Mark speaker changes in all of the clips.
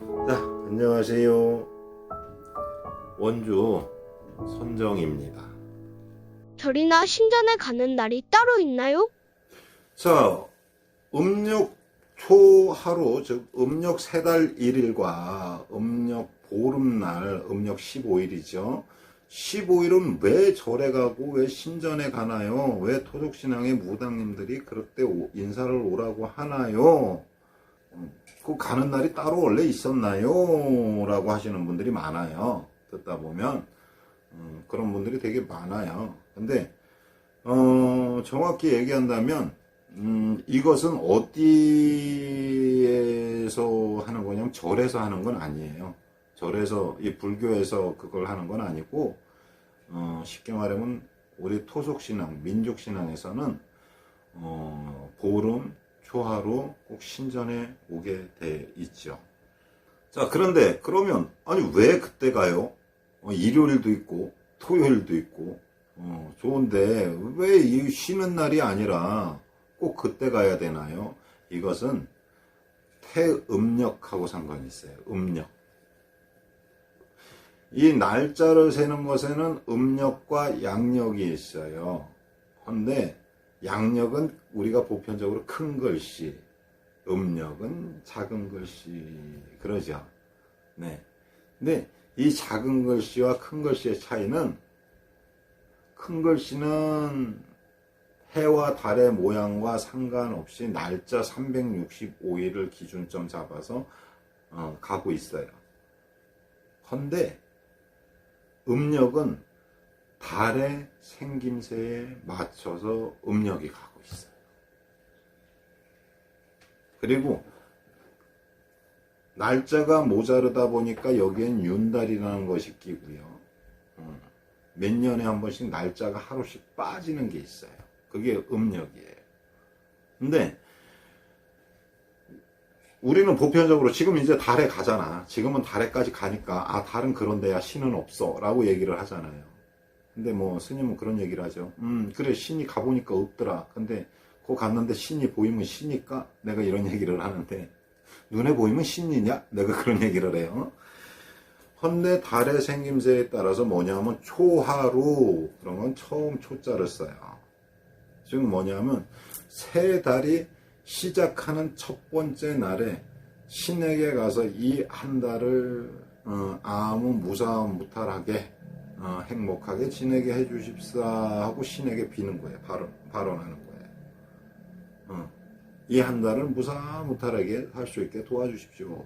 Speaker 1: 자, 안녕하세요. 원주 선정입니다.
Speaker 2: 절이나 신전에 가는 날이 따로 있나요?
Speaker 1: 자, 음력 초하루, 즉 음력 세 달 1일과 음력 보름날, 음력 15일이죠. 15일은 왜 절에 가고 왜 신전에 가나요? 왜 토속신앙의 무당님들이 그럴 때 오- 인사를 오라고 하나요? 음, 그 가는 날이 따로 원래 있었나요? 라고 하시는 분들이 많아요. 듣다 보면 음, 그런 분들이 되게 많아요. 근데 어, 정확히 얘기한다면 음, 이것은 어디에서 하는 거냐면 절에서 하는 건 아니에요. 절에서 이 불교에서 그걸 하는 건 아니고 어, 쉽게 말하면 우리 토속 신앙, 민족 신앙에서는 어, 보름, 초하루 꼭 신전에 오게 돼 있죠. 자, 그런데 그러면 아니 왜 그때 가요? 어, 일요일도 있고 토요일도 있고 어, 좋은데 왜 이 쉬는 날이 아니라 꼭 그때 가야 되나요? 이것은 태음력하고 상관이 있어요. 음력. 이 날짜를 세는 것에는 음력과 양력이 있어요. 근데 양력은 우리가 보편적으로 큰 글씨, 음력은 작은 글씨 그러죠. 네. 근데 이 작은 글씨와 큰 글씨의 차이는 큰 글씨는 해와 달의 모양과 상관없이 날짜 365일을 기준점 잡아서 어, 가고 있어요. 헌데 음력은 달의 생김새에 맞춰서 음력이 가고 있어요. 그리고 날짜가 모자르다 보니까 여기엔 윤달이라는 것이 끼고요. 음, 몇 년에 한 번씩 날짜가 하루씩 빠지는 게 있어요. 그게 음력이에요. 근데 우리는 보편적으로 지금 이제 달에 가잖아. 지금은 달에까지 가니까 아 달은 그런 데야 신은 없어라고 얘기를 하잖아요. 근데 뭐 스님은 그런 얘기를 하죠. 음 그래 신이 가보니까 없더라. 근데 거 갔는데 신이 보이면 신이까 내가 이런 얘기를 하는데 눈에 보이면 신이냐? 내가 그런 얘기를 해요. 헌데 달의 생김새에 따라서 뭐냐면 초하루 건 처음 초자를 써요. 즉 뭐냐면 새 달이 시작하는 첫 번째 날에 신에게 가서 이 한 달을 어, 아무 무사함 무탈하게 어, 행복하게 지내게 해주십사 하고 신에게 비는 거예요. 발언, 발언하는 거예요. 어, 이한 달을 무사 무탈하게 할 수 있게 도와주십시오.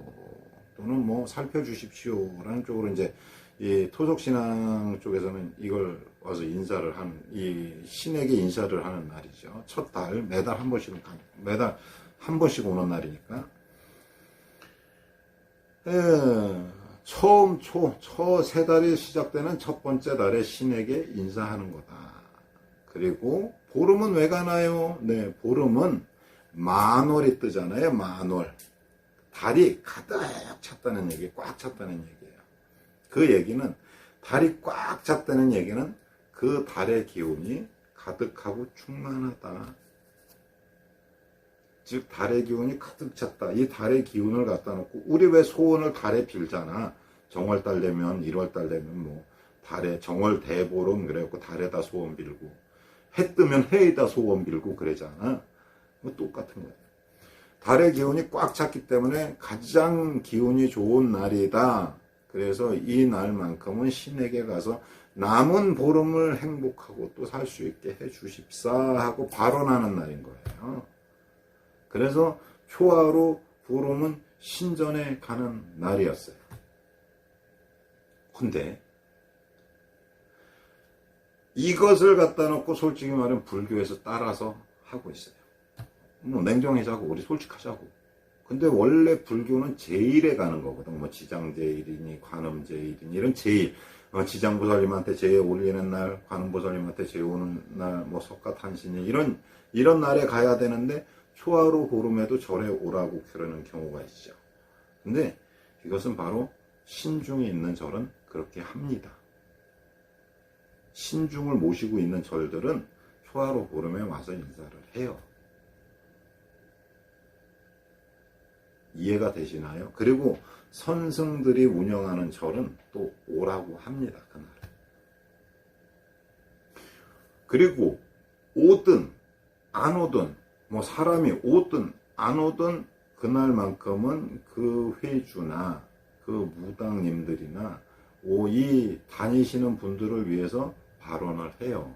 Speaker 1: 또는 뭐 살펴주십시오라는 쪽으로 이제 이 토속신앙 쪽에서는 이걸 와서 인사를 하는 이 신에게 인사를 하는 날이죠. 첫 달 매달 한 번씩은 가- 매달 한 번씩 오는 날이니까. 에, 처음 초, 초세 달이 시작되는 첫 번째 달에 신에게 인사하는 거다. 그리고 보름은 왜 가나요? 네, 보름은 만월이 뜨잖아요. 만월. 달이 가득 찼다는 얘기, 꽉 찼다는 얘기예요. 그 얘기는 달이 꽉 찼다는 얘기는 그 달의 기운이 가득하고 충만하다. 즉 달의 기운이 가득 찼다. 이 달의 기운을 갖다 놓고 우리 왜 소원을 달에 빌잖아. 정월달 되면 1월달 되면 뭐 달에 정월 대보름 그래갖고 달에다 소원 빌고 해 뜨면 해에다 소원 빌고 그러잖아. 뭐 똑같은 거예요. 달의 기운이 꽉 찼기 때문에 가장 기운이 좋은 날이다. 그래서 이 날만큼은 신에게 가서 남은 보름을 행복하고 또 살 수 있게 해 주십사 하고 발언하는 날인 거예요. 그래서 초하루 보름은 신전에 가는 날이었어요. 근데 이것을 갖다 놓고 솔직히 말하면 불교에서 따라서 하고 있어요. 뭐 냉정해자고 우리 솔직하자고. 근데 원래 불교는 제일에 가는 거거든. 뭐 지장제일이니 관음제일이니 이런 제일. 어, 지장보살님한테 제일 올리는 날, 관음보살님한테 제일 오는 날, 뭐 석가탄신일 이런 이런 날에 가야 되는데 초하루 보름에도 절에 오라고 그러는 경우가 있죠. 근데 이것은 바로 신중에 있는 절은 그렇게 합니다. 신중을 모시고 있는 절들은 초하루 보름에 와서 인사를 해요. 이해가 되시나요? 그리고 선승들이 운영하는 절은 또 오라고 합니다. 그날. 그리고 오든 안 오든 뭐 사람이 오든 안 오든 그날만큼은 그 회주나 그 무당님들이나 오, 이 다니시는 분들을 위해서 발언을 해요.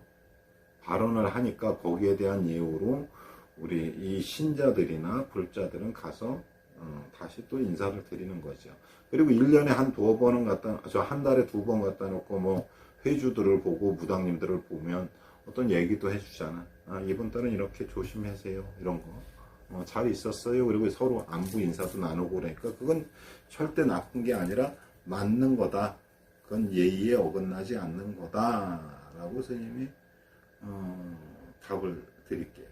Speaker 1: 발언을 하니까 거기에 대한 예우로 우리 이 신자들이나 불자들은 가서 어, 다시 또 인사를 드리는 거죠. 그리고 1년에 한 두어 번은 갖다, 저 한 달에 두 번 갖다 놓고 뭐 회주들을 보고 무당님들을 보면 어떤 얘기도 해주잖아. 아, 이번 달은 이렇게 조심하세요. 이런 거. 어, 잘 있었어요. 그리고 서로 안부 인사도 나누고 그러니까 그건 절대 나쁜 게 아니라 맞는 거다. 그건 예의에 어긋나지 않는 거다. 라고 스님이 어, 답을 드릴게요.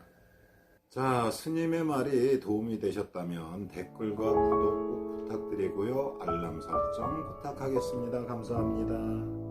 Speaker 1: 자, 스님의 말이 도움이 되셨다면 댓글과 구독 꼭 부탁드리고요. 알람 설정 부탁하겠습니다. 감사합니다.